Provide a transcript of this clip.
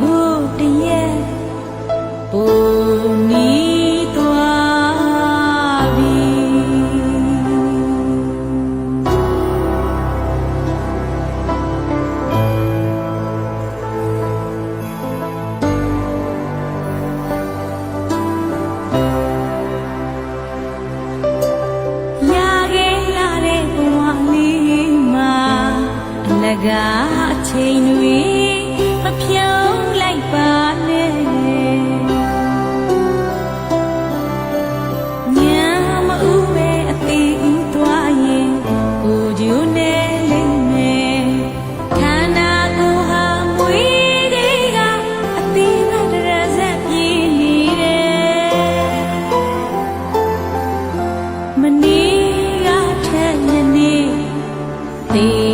ဖို့တရက်ပုံနီးသွားပြီရခဲ့လာတဲ့ဘဝလေးမှာအလကားအချိန်တွေ သေ